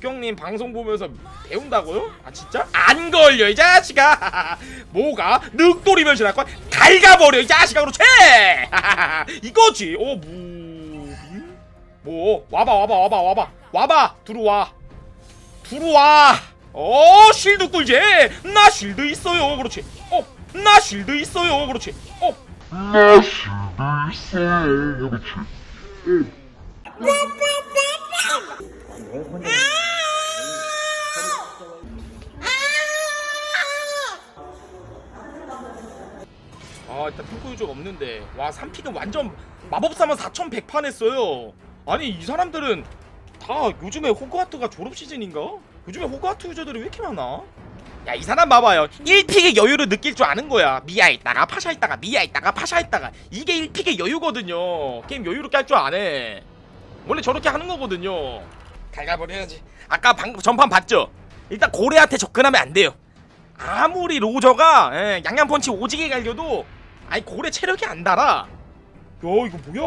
국경님 방송 보면서 배운다고요? 아 진짜? 안 걸려 이 자식아! 뭐가? 늑돌이면 지날 거야 갈가버려 이 자식아 그렇지! 이거지! 어 무... 뭐 와봐 와봐 와봐 와봐. 와봐 들어와. 들어와. 어 실드 꿀지 나 실드 있어요 그렇지. 어나 실드 있어요 그렇지. 어. 나 실드 있어요. 그렇지. 아 일단 핑크 유저가 없는데. 와 3픽은 완전 마법사만 4100판 했어요. 아니 이 사람들은 다 요즘에 호그와트가 졸업 시즌인가? 요즘에 호그와트 유저들이 왜 이렇게 많아? 야 이 사람 봐봐요. 1픽의 여유를 느낄 줄 아는 거야. 미아 있다가 파샤 있다가 미아 있다가 파샤 있다가. 이게 1픽의 여유거든요. 게임 여유롭게 할 줄 아네. 원래 저렇게 하는 거거든요. 갈가버려야지. 아까 방, 전판 봤죠? 일단 고래한테 접근하면 안 돼요. 아무리 로저가 예, 양양펀치 오지게 갈겨도 아니 고래 체력이 안 달아 야 이거 뭐야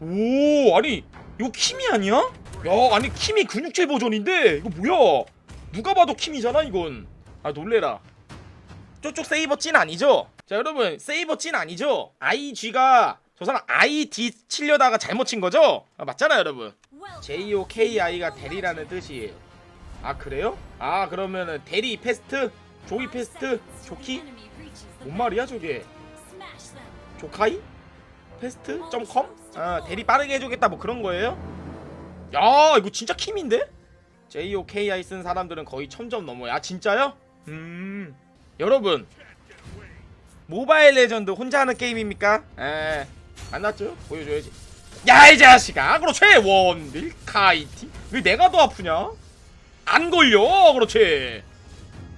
오 아니 이거 키미 아니야? 야 아니 키미 근육체 버전인데 이거 뭐야 누가 봐도 키미잖아 이건 아 놀래라 저쪽 세이버 찐 아니죠? 자 여러분 세이버 찐 아니죠? IG가 저 사람 ID 치려다가 잘못 친 거죠? 아, 맞잖아요 여러분 JOKI가 대리라는 뜻이에요 아 그래요? 아 그러면은 대리 패스트? 조이 패스트? 조키? 뭔 말이야 저게 조카이? 패스트? .com? 아 대리 빠르게 해주겠다 뭐 그런 거예요? 야 이거 진짜 킴인데? JOKI 쓴 사람들은 거의 천점 넘어요 아 진짜요? 음 여러분 모바일 레전드 혼자 하는 게임입니까? 에 만났죠? 보여줘야지 야 이 자식아 그렇지 원딜 카이티 왜 내가 더 아프냐? 안 걸려 그렇지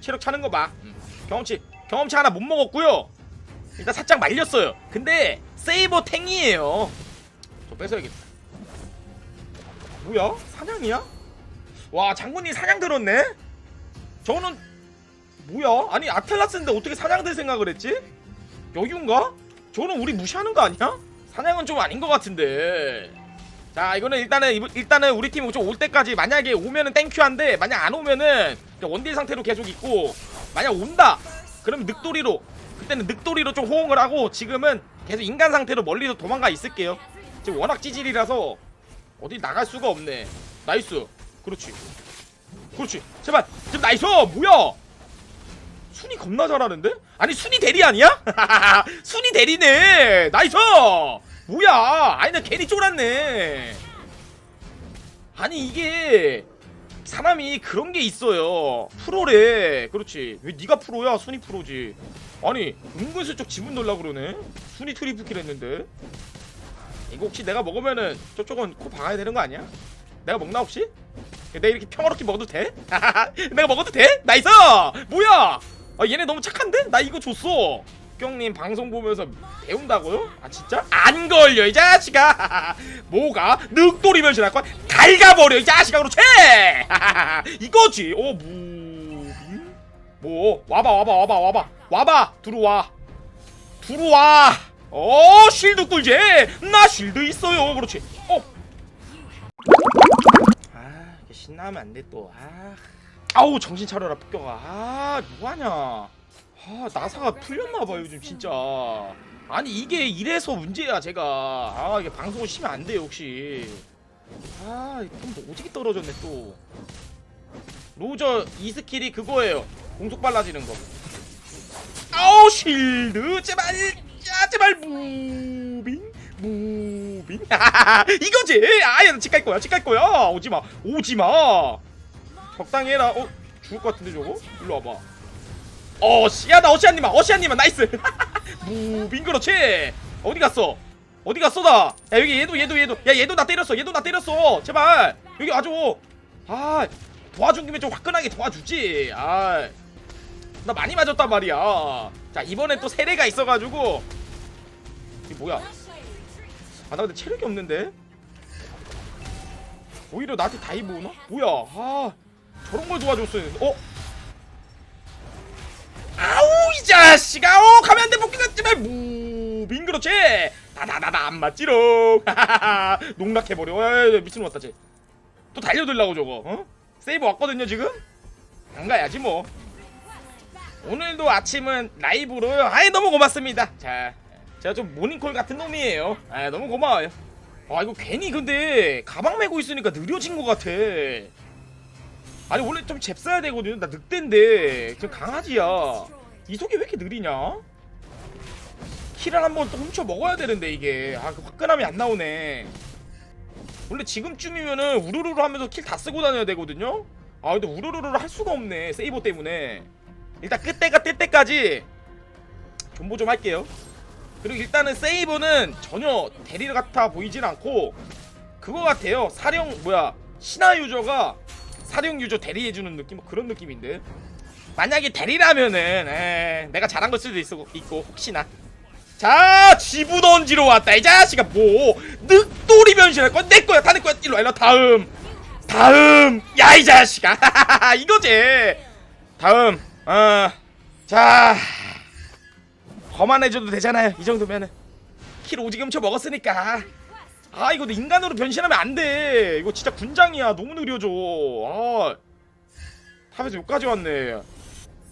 체력 차는 거봐 음. 경험치 경험치 하나 못 먹었고요 일단 살짝 말렸어요 근데 세이버 탱이에요 저 뺏어야겠다 뭐야 사냥이야? 와 장군님 사냥 들었네 저는 뭐야 아니 아틀라스인데 어떻게 사냥 들 생각을 했지? 여기인가? 저는 우리 무시하는 거 아니야? 사냥은 좀 아닌 것 같은데 자 이거는 일단은 일단은 우리 팀좀올 때까지 만약에 오면은 땡큐한데 만약 안 오면은 원딜 상태로 계속 있고 만약 온다 그럼 늑돌이로 그때는 늑돌이로 좀 호응을 하고 지금은 계속 인간 상태로 멀리서 도망가 있을게요. 지금 워낙 찌질이라서 어디 나갈 수가 없네. 나이스. 그렇지. 그렇지. 제발. 지금 나이스! 뭐야? 순이 겁나 잘하는데? 아니 순이 대리 아니야? 순이 대리네. 나이스! 뭐야? 아니 나 괜히 쫄았네. 아니 이게 사람이 그런 게 있어요 프로래 그렇지 왜 네가 프로야 순이 프로지 아니 은근슬쩍 지분 놀라 그러네 순이 트리플킬 했는데 이거 혹시 내가 먹으면은 저쪽은 코 박아야 되는 거 아니야? 내가 먹나 혹시? 내가 이렇게 평화롭게 먹어도 돼? 내가 먹어도 돼? 나이스! 뭐야? 아 얘네 너무 착한데? 나 이거 줬어 국경님 방송 보면서 배운다고요? 아 진짜? 안 걸려 이 자식아 뭐가? 늑돌이면 지날 거야? 갈가버려 이 자식아 그렇지! 이거지 어 무... 뭐 와봐 와봐 와봐 와봐 와봐 들어와 들어와 어 실드 꿀지 나 실드 있어요 그렇지 어 아, 신나면 안 돼 또. 아. 아우, 정신 차려라, 폭격아. 아, 뭐하냐. 아, 나사가 풀렸나 봐, 요즘 진짜. 아니, 이게 이래서 문제야, 제가. 아, 이게 방송을 쉬면 안 돼요, 혹시. 아, 좀 오지게 떨어졌네, 또. 로저 이 스킬이 그거예요. 공속 빨라지는 거. 아우, 실드, 제발. 야, 제발, 무빙. 무빙 이거지 아예 집갈 거야 집갈 거야 오지마 오지마 적당히 해라 어 죽을 것 같은데 저거 일로 와봐 어씨야나 어시안님아 어시안님아 나이스. 무빙 그렇지. 어디 갔어? 어디 갔어 나 야 여기 얘도 얘도 얘도. 야 얘도 나 때렸어 얘도 나 때렸어. 제발. 여기 와줘. 아 도와준 김에 좀 화끈하게 도와주지. 아 나 많이 맞았단 말이야. 자 이번엔 또 세례가 있어가지고. 이게 뭐야? 아 나 근데 체력이 없는데? 오히려 나한테 다이브 오나? 뭐야? 아 저런 걸 도와줬어야 했는데 어? 이 자식아 어 가면 안돼 복귀 같지만 무빙 그렇지. 나나나나 안 맞지롱. 농락해버려. 에 미친놈 같다 쟤또 달려들라고 저거 어? 세이브 왔거든요 지금? 안 가야지 뭐. 오늘도 아침은 라이브로요 아이 너무 고맙습니다. 자 제가 좀 모닝콜 같은 놈이에요. 아 너무 고마워요. 아 이거 괜히 근데 가방 메고 있으니까 느려진 것 같아. 아니 원래 좀 잽싸야 되거든요. 나 늑대인데. 저 강아지야 이속이 왜 이렇게 느리냐? 키를 한번 또 훔쳐 먹어야 되는데 이게. 아그 화끈함이 안 나오네. 원래 지금쯤이면은 우르르르 하면서 킬 다 쓰고 다녀야 되거든요? 아 근데 우르르르 할 수가 없네 세이버 때문에. 일단 끝때가 뜰 때까지 존버 좀 할게요. 그리고 일단은 세이버는 전혀 대리 같아 보이진 않고 그거 같아요. 사령 뭐야 신화 유저가 사령 유저 대리해주는 느낌? 뭐 그런 느낌인데 만약에 대리라면은 에, 내가 잘한 걸 수도 있고, 있고 혹시나. 자 지부 던지러 왔다. 이 자식아 뭐. 늑돌이 변신할 거야. 내 거야. 다 내 거야. 일로 와 일로 와. 다음. 다음. 야 이 자식아. 이거지. 다음. 어자. 거만해줘도 되잖아요. 이 정도면은. 킬 오지게 훔쳐 먹었으니까. 아 이거 내 인간으로 변신하면 안돼. 이거 진짜 군장이야. 너무 느려져. 아. 탑에서 여기까지 왔네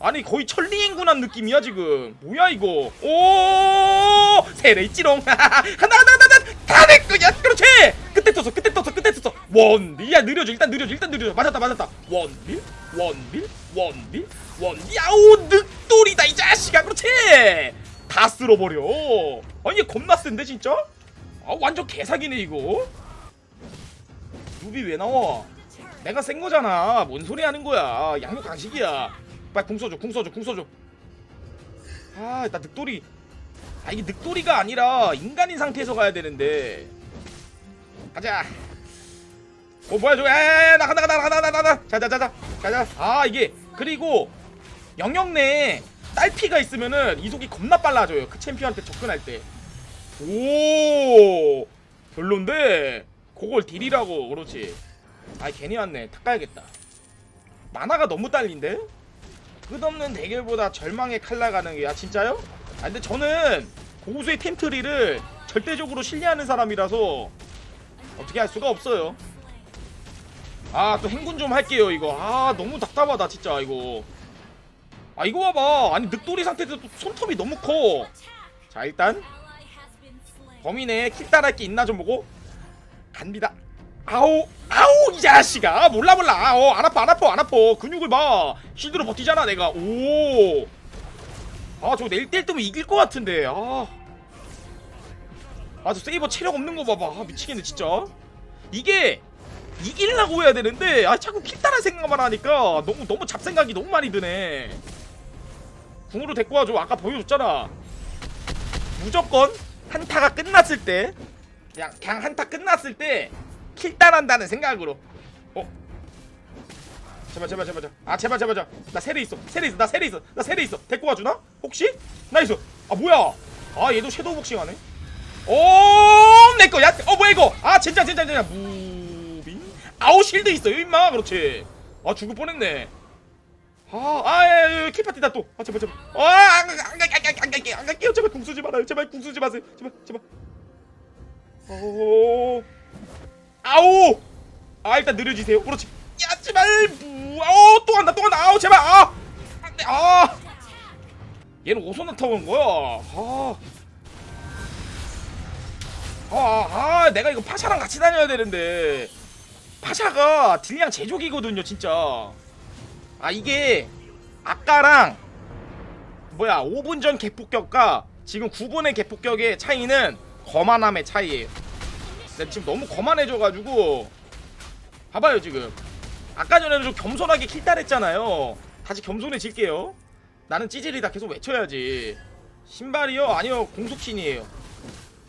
아니 거의 천리행군한 느낌이야 지금. 뭐야 이거? 오! 세레 찌롱. 하나 하나 하나 다내 거야. 그렇지! 끝에 떴어 끝에 떴어 끝에 떴어. 원딜. 야 느려져 일단 느려져 일단 느려져 맞았다 맞았다. 원딜 원딜 원딜 원딜. 아우 늑돌이다 이 자식아. 그렇지! 다 쓸어버려. 아니 얘 겁나 센데 진짜? 아 완전 개사기네 이거. 누비 왜 나와? 내가 센 거잖아. 뭔 소리 하는 거야? 양육 강식이야 빨리 궁 써줘 궁 써줘 궁 써줘. 아 나 늑돌이. 아 이게 늑돌이가 아니라 인간인 상태에서 가야 되는데. 가자. 어 뭐야 저거. 에나 간다 간다 간다 간다 간다 자자 자자 자자. 아 이게. 그리고 영역 내에 딸피가 있으면은 이속이 겁나 빨라져요 그 챔피언한테 접근할 때오 별론데. 그걸 딜이라고 그렇지. 아 괜히 왔네. 탁 가야겠다. 만화가 너무 딸린데 끝없는 대결보다 절망의 칼라 아 진짜요? 아 근데 저는 고수의 템트리를 절대적으로 신뢰하는 사람이라서 어떻게 할 수가 없어요. 아 또 행군 좀 할게요 이거. 아 너무 답답하다 진짜 이거. 아 이거 봐봐. 아니 늑돌이 또 손톱이 너무 커 자 일단 범위 내에 킬 따랄 게 있나 좀 보고 갑니다 아우 아우 이 자식아. 몰라 몰라. 어안 아파 안 아파 안 아파. 근육을 봐. 실드로 버티잖아 내가. 오 아 저거 내일 1대1 뜨면 이길 것 같은데. 아 아저 세이버 체력 없는 거 봐봐. 아, 미치겠네 진짜. 이게 이기려고 해야 되는데 아 자꾸 킬따라 생각만 하니까 너무 너무 잡생각이 너무 많이 드네. 궁으로 데리고 와줘. 아까 보여줬잖아. 무조건 한타가 끝났을 때 그냥 그냥 한타 끝났을 때 킬단한다는 생각으로. 어? 제발 제발 제발 제발 아 제발 제발 제발 나 세례 있어. 세례 있어. 나 세례 있어. 나 세례 있어. 데리고 와주나? 혹시? 나이스. 아 뭐야? 아 얘도 섀도우 복싱하네. 오 내꺼 야어 뭐야 이거? 아 진짜 진짜 진짜 무빙? 아우 실드 있어요 임마. 그렇지. 아 죽을 뻔했네. 아아예 킬파티다 또 아 제발 제발. 아안갈게안 갈게 안 갈게요 제발 궁 쓰지 말아요 제발 궁 쓰지 마세요. 제발 제발. 오 아우! 아 일단 느려지세요. 그렇지. 야 제발! 무 아우 또 간다 또 간다. 아우 제발! 아! 안돼 아! 얘는 오손나 온 거야? 아. 아, 아, 내가 이거 파샤랑 같이 다녀야 되는데. 파샤가 딜량 제조기거든요 진짜. 아 이게 아까랑 뭐야 5분 전 개폭격과 지금 9분의 개폭격의 차이는 거만함의 차이예요 내가 지금 너무 거만해져가지고. 봐봐요 지금. 아까 전에는 좀 겸손하게 킬달했잖아요. 다시 겸손해질게요. 나는 찌질이다 계속 외쳐야지. 신발이요? 아니요 공속신이에요.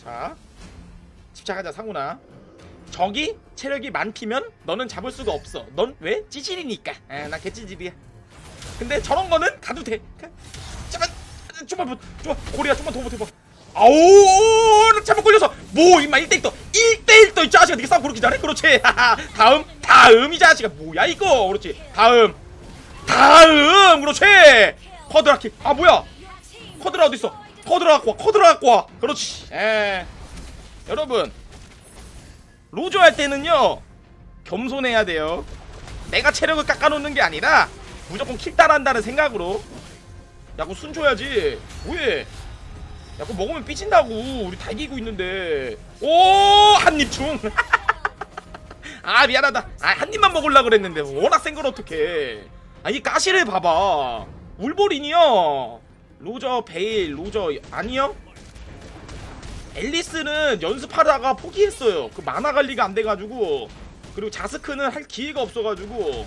자 집착하자 상훈아. 적이 체력이 많기면 너는 잡을 수가 없어. 넌 왜? 찌질이니까. 아, 나 개찌질이야. 근데 저런 거는 가도 돼. 제발 좀만 보- 좀만 고리야 좀만 더 못해봐 나 잘못 걸려서. 뭐 임마 1대1 떠 1대1 떠이 자식아 니가 싸움 그렇게 잘해? 그렇지. 다음 다음 이 자식아. 뭐야 이거? 그렇지. 다음 다음 그렇지. 쿼드라키 아 뭐야? 쿼드라 어딨어? 쿼드라 갖고 와 쿼드라 갖고 와. 그렇지. 에 여러분 로저 할 때는요 겸손해야 돼요. 내가 체력을 깎아놓는 게 아니라 무조건 킬 따라한다는 생각으로. 야 그거 순 줘야지. 뭐해 야 그거 먹으면 삐진다고. 우리 다 이기고 있는데. 오 한입충. 아 미안하다. 아 한 입만 먹으려 그랬는데 워낙 센 걸 어떡해. 아 이 가시를 봐봐. 울버린이야 로저 베일 로저 아니요? 앨리스는 연습하다가 포기했어요. 그 만화 관리가 안 돼가지고. 그리고 자스크는 할 기회가 없어가지고.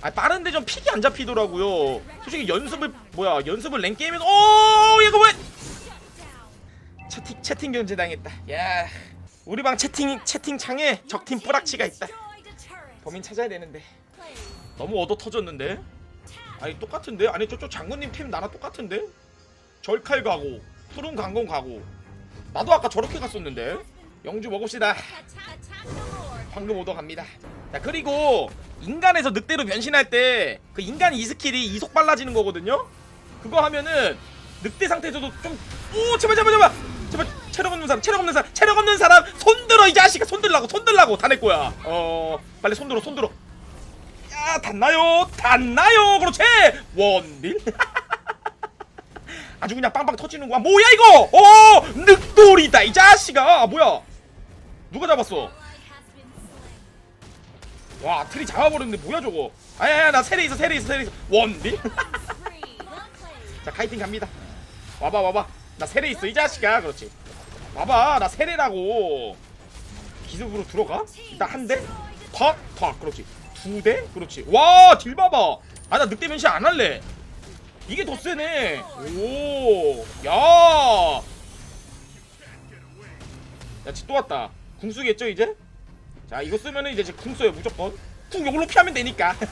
아 빠른데 좀 픽이 안 잡히더라고요. 솔직히 연습을 뭐야 연습을 랭 게임에서 오 이거 뭐야 채팅 채팅 견제 당했다. 야 우리 방 채팅 채팅창에 적팀 뿌락치가 있다. 범인 찾아야 되는데. 너무 얻어 터졌는데? 아니 똑같은데? 아니 저쪽 장군님 팀 나랑 똑같은데? 절칼 가고 푸른 강공 가고. 나도 아까 저렇게 갔었는데. 영주 먹읍시다. 황금 오더 갑니다. 자 그리고 인간에서 늑대로 변신할 때 그 인간 이 스킬이 이속 빨라지는 거거든요? 그거 하면은 늑대 상태에서도 좀오 제발 제발 제발 체력 없는 사람 체력 없는 사람 체력 없는 사람. 손들어 이 자식아. 손들라고 손들라고. 다 내 거야. 어 빨리 손들어 손들어. 야 닿나요? 닿나요? 그렇지. 원딜. 아주 그냥 빵빵 터지는 거야. 뭐야 이거? 어 늑돌이다 이 자식아. 아, 뭐야? 누가 잡았어? 와 트리 잡아버렸는데 뭐야 저거? 아야 나 세례 있어 세례 있어 세례 있어. 원딜? 자 카이팅 갑니다. 와봐 와봐. 나 세례 있어 이 자식아. 그렇지 와봐 나 세례라고. 기습으로 들어가? 일단 한 대 팍 팍 그렇지. 두 대? 그렇지. 와 딜 봐봐. 아 나 늑대 변신 안 할래. 이게 더 세네. 오야. 야또 왔다. 궁 쓰겠죠 이제? 자 이거 쓰면은 이제 궁 써요 무조건. 궁 이걸로 피하면 되니까.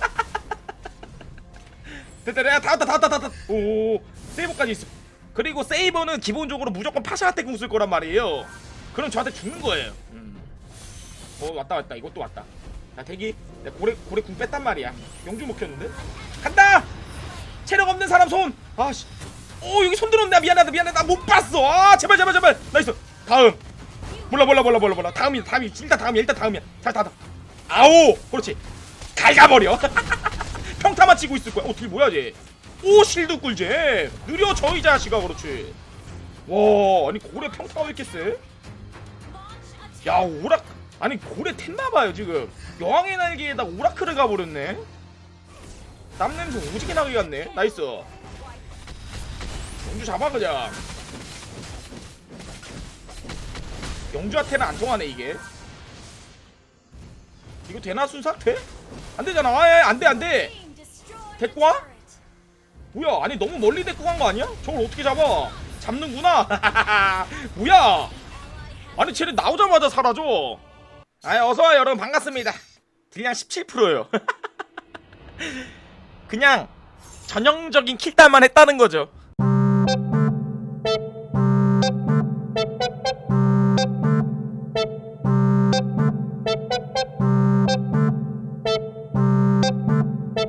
됐다 내가 다 왔다 다 왔다 다 왔다. 오 세이버까지 있어 그리고 세이버는 기본적으로 무조건 파샤한테 궁쓸 거란 말이에요. 그럼 저한테 죽는 거예요. 음. 어 왔다 왔다. 이것도 왔다. 자 대기. 내가 고래 고래 궁 뺐단 말이야. 영주 먹혔는데? 간다! 체력 없는 사람 손! 아씨. 오 여기 손 들었네 미안하다 미안하다. 나 못 봤어. 아 제발 제발 제발. 나이스. 다음. 몰라 몰라 몰라 몰라 몰라. 다음이야 다음이. 일단 다음이야 일단 다음이야. 잘 닫아 아오! 그렇지. 갈가버려. 평타만 치고 있을 거야. 어뒤 뭐야 쟤 오 실드 꿀제 느려 저이 자식아 그렇지. 와 아니 고래 평타가 왜 이렇게 세? 야 오락 아니 고래 텄나봐요 지금. 여왕의 날개에다 오라클을 가버렸네. 땀냄새 오지게 나게 갔네. 나이스. 영주 잡아 그냥. 영주한테는 안 통하네 이게. 이거 되나 순삭 돼? 안 되잖아. 아, 안돼 안돼. 데리고 와? 뭐야? 아니 너무 멀리 데리고 간 거 아니야? 저걸 어떻게 잡아? 잡는구나. 뭐야? 아니 쟤네 나오자마자 사라져. 아 어서와요 여러분. 반갑습니다. 딜량 17%요. 그냥 전형적인 킬딸만 했다는 거죠